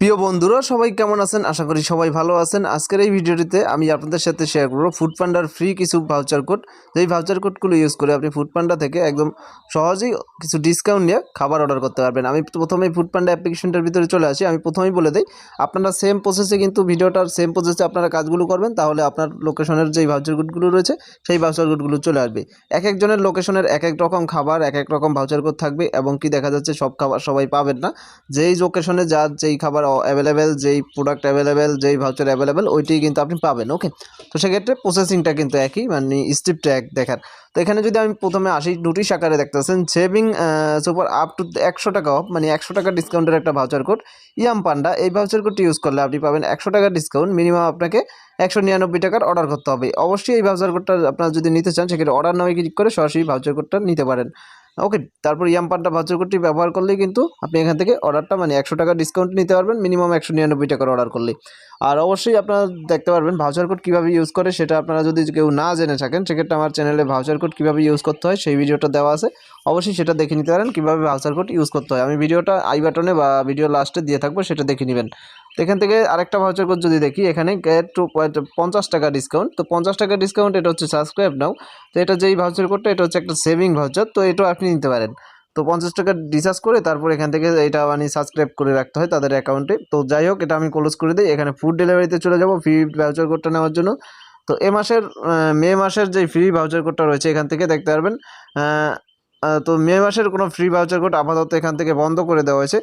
প্রিয় বন্ধুরা, সবাই কেমন আছেন? আশা করি সবাই ভালো আছেন। আজকের এই ভিডিওটিতে আমি আপনাদের সাথে শেয়ার করব ফুড পান্ডার ফ্রি কিছু ভাউচার কোড যেই ভাউচার কোডগুলো ইউজ করে আপনি ফুড পান্ডা থেকে একদম সহজেই কিছু ডিসকাউন্ট নিয়ে খাবার অর্ডার করতে পারবেন। আমি প্রথমেই ফুড পান্ডা অ্যাপ্লিকেশনটার ভিতরে চলে আসি। আমি প্রথমেই বলে দিই, আপনারা সেম প্রসেসে কিন্তু ভিডিওটার সেম প্রসেসে আপনারা কাজগুলো করবেন, তাহলে আপনার লোকেশনের যেই ভাউচার কোডগুলো রয়েছে, সেই ভাউচার কোডগুলো চলে আসবে। এক একজনের লোকেশনের এক এক রকম খাবার, এক এক রকম ভাউচার কোড থাকবে, এবং কি দেখা যাচ্ছে সব খাবার সবাই পাবেন না। যেই লোকেশনে যার যেই খাবার অ্যাভেলেবেল যেই প্রোডাক্ট অ্যাভেলেবেল যেই ভাউচার অ্যাভেলেবেল ওইটাই কিন্তু আপনি পাবেন ওকে তো সেক্ষেত্রে প্রসেসিংটা কিন্তু একই মানে স্টিপটা এক দেখার। তো এখানে যদি আমি প্রথমে আসি নোটিশ আকারে দেখতেছেন সেভিং সুপার আপ টু একশো টাকা অফ মানে একশো টাকা ডিসকাউন্টের একটা ভাউচার কোড ইয়াম পান্ডা, এই ভাউচার কোডটি ইউজ করলে আপনি পাবেন একশো টাকা ডিসকাউন্ট মিনিমাম আপনাকে একশো নিরানব্বই টাকার অর্ডার করতে হবে। অবশ্যই এই ভাউচার কোডটা আপনারা যদি নিতে চান, সেক্ষেত্রে অর্ডার নামে ক্লিক করে সরাসরি ভাউচার কোডটা নিতে পারেন। ওকে তারপর ইয়াম পান্ডা ভাউচার কোডটি ব্যবহার করলেই কিন্তু আপনি এখান থেকে অর্ডারটা মানে একশো টাকা ডিসকাউন্ট নিতে পারবেন মিনিমাম একশো নিরানব্বই টাকার অর্ডার করলে আর অবশ্যই আপনারা দেখতে পারবেন ভাউচার কোড কীভাবে ইউজ করে, সেটা আপনারা যদি কেউ না জেনে থাকেন, সেক্ষেত্রে আমার চ্যানেলে ভাউচার কোড কীভাবে ইউজ করতে হয়, সেই ভিডিওটা দেওয়া আছে। অবশ্যই সেটা দেখে নিতে পারেন, কীভাবে ভাউচার কোড ইউজ করতে হয়। আমি ভিডিওটা আই বাটনে বা ভিডিও লাস্টে দিয়ে থাকব, সেটা দেখে নেবেন। এখান থেকে আরেকটা ভাউচার কোড যদি দেখি, এখানে টু পঞ্চাশ টাকা ডিসকাউন্ট তো পঞ্চাশ টাকা ডিসকাউন্ট এটা হচ্ছে সাবস্ক্রাইব নাও তো এটা যেই ভাউচার কোডটা এটা হচ্ছে একটা সেভিং ভাউচার তো এটাও আপনি নিতে পারেন। তো পঞ্চাশ টাকা রিচার্জ করে তারপর এখান থেকে এটা মানে সাবস্ক্রাইব করে রাখতে হয় তাদের অ্যাকাউন্টে তো যাই হোক, এটা আমি ক্লোজ করে দিই। এখানে ফুড ডেলিভারিতে চলে যাব ফ্রি ভাউচার কোডটা নেওয়ার জন্য। তো এ মাসের মে মাসের যে ফ্রি ভাউচার কোডটা রয়েছে এখান থেকে দেখতে পারবেন। তো মে মাসের কোনো ফ্রি ভাউচার কোড আপাতত এখান থেকে বন্ধ করে দেওয়া হয়েছে।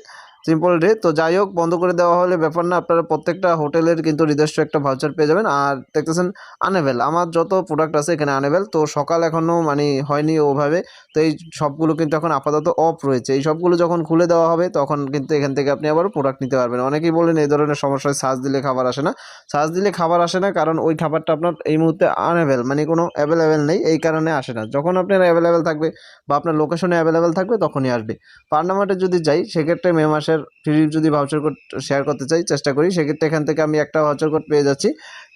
সিম্পল ডে তো যাই হোক বন্ধ করে দেওয়া হলে ব্যাপার না, আপনারা প্রত্যেকটা হোটেলের কিন্তু নিজস্ব একটা ভাউচার পেয়ে যাবেন। আর দেখতেছেন আনেবেল আমার যত প্রোডাক্ট আছে এখানে আনেবেল তো সকাল এখনও মানে হয়নি ওভাবে। তো এই সবগুলো কিন্তু এখন আপাতত অফ রয়েছে। এই সবগুলো যখন খুলে দেওয়া হবে, তখন কিন্তু এখান থেকে আপনি আবার প্রোডাক্ট নিতে পারবেন। অনেকেই বলেন এই ধরনের সমস্যায় সার্চ দিলে খাবার আসে না। সার্চ দিলে খাবার আসে না, কারণ ওই খাবারটা আপনার এই মুহূর্তে আনঅ্যাভেল মানে কোনো অ্যাভেলেবেল নেই। এই কারণে আসে না। যখন আপনার অ্যাভেলেবেল থাকবে বা আপনার লোকেশনে অ্যাভেলেবেল থাকবে, তখনই আসবে। পার্নামার্টে যদি যাই, সেক্ষেত্রে মে মাসের ফ্রি যদি ভাউচার কোড শেয়ার করতে চাই, চেষ্টা করি। সেক্ষেত্রে এখান থেকে আমি একটা ভাউচার কোড পেয়ে যাচ্ছি।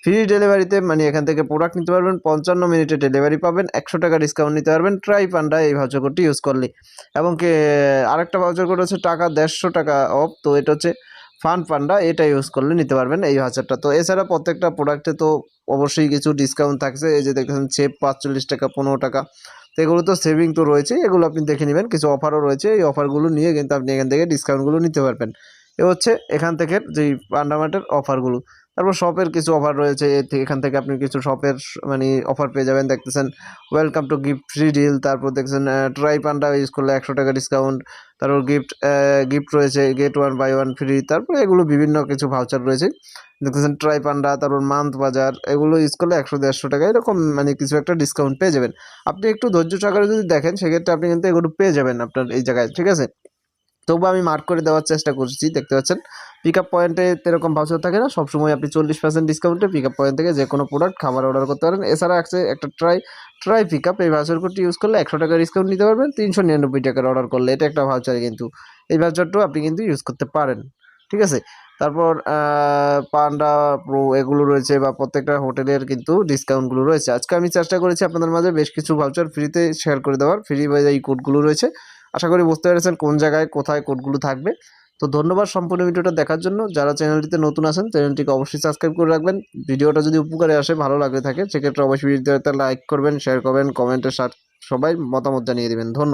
ফ্রি ডেলিভারিতে মানে এখান থেকে প্রোডাক্ট নিতে পারবেন, পঞ্চান্ন মিনিটে ডেলিভারি পাবেন, একশো টাকা ডিসকাউন্ট নিতে পারবেন ট্রাই পান্ডা এই ভাউচার কোডটি ইউজ করলে এবং আরেকটা ভাউচার কোড হচ্ছে টাকা দেড়শো টাকা অফ তো এটা হচ্ছে ফান পান্ডা এটা ইউজ করলে নিতে পারবেন এই হাজারটা তো এছাড়া প্রত্যেকটা প্রোডাক্টে তো অবশ্যই কিছু ডিসকাউন্ট থাকছে। এই যে দেখেছেন সেভ পাঁচচল্লিশ টাকা, পনেরো টাকা। তো এগুলো তো সেভিং তো রয়েছে, এগুলো আপনি দেখে নেবেন। কিছু অফারও রয়েছে, এই অফারগুলো নিয়ে কিন্তু আপনি এখান থেকে ডিসকাউন্টগুলো নিতে পারবেন। এ হচ্ছে এখান থেকে যেই পান্ডামার্টের অফারগুলো তারপর শপের কিছু অফার রয়েছে এখান থেকে আপনি কিছু শপের মানে অফার পেয়ে যাবেন। দেখতেছেন welcome to gift free deal তারপর দেখছেন ট্রাই পান্ডা ইউজ করলে একশো টাকা ডিসকাউন্ট তারপর গিফট গিফট রয়েছে get one buy one free তারপর এগুলো বিভিন্ন কিছু ভাউচার রয়েছে। দেখতেছেন ট্রাই পান্ডা তারপর মান্থ বাজার, এগুলো ইউজ করলে একশো, দেড়শো টাকা, এরকম মানে কিছু একটা ডিসকাউন্ট পেয়ে যাবেন। আপনি একটু ধৈর্য সহকারে যদি দেখেন, সেক্ষেত্রে আপনি কিন্তু এগুলো পেয়ে যাবেন আপনার এই জায়গায়, ঠিক আছে? তবু আমি মার্ক করে দেওয়ার চেষ্টা করছি, দেখতে পাচ্ছেন? পিক আপ পয়েন্টে এরকম ভাউচার থাকে না, সবসময় আপনি চল্লিশ পার্সেন্ট ডিসকাউন্টে পিক আপ পয়েন্ট থেকে যে কোনো প্রোডাক্ট খাবার অর্ডার করতে পারেন। এছাড়া আছে একটা ট্রাই ট্রাই পিক আপ এই ভাউচার কোডটি ইউজ করলে একশো টাকা ডিসকাউন্ট নিতে পারবেন, তিনশো নিরানব্বই টাকার অর্ডার করলে। এটা একটা ভাউচার কিন্তু, এই ভাউচারটাও আপনি কিন্তু ইউজ করতে পারেন, ঠিক আছে? তারপর পান্ডা প্রো এগুলো রয়েছে বা প্রত্যেকটা হোটেলের কিন্তু ডিসকাউন্টগুলো রয়েছে। আজকে আমি চেষ্টা করেছি আপনাদের মাঝে বেশ কিছু ভাউচার ফ্রিতে শেয়ার করে দেওয়ার ফ্রি এই কোডগুলো রয়েছে। আশা করি বুঝতে পেরেছেন কোন জায়গায়, কোথায় কোডগুলো থাকবে। তো ধন্যবাদ সম্পূর্ণ ভিডিওটা দেখার জন্য। যারা চ্যানেলটিতে নতুন আছেন, চ্যানেলটিকে অবশ্যই সাবস্ক্রাইব করে রাখবেন। ভিডিওটা যদি উপকারে আসে, ভালো লাগে থাকে, সেক্ষেত্রে অবশ্যই ভিডিওতে লাইক করবেন, শেয়ার করবেন, কমেন্টের সবাই মতামত জানিয়ে দেবেন। ধন্যবাদ।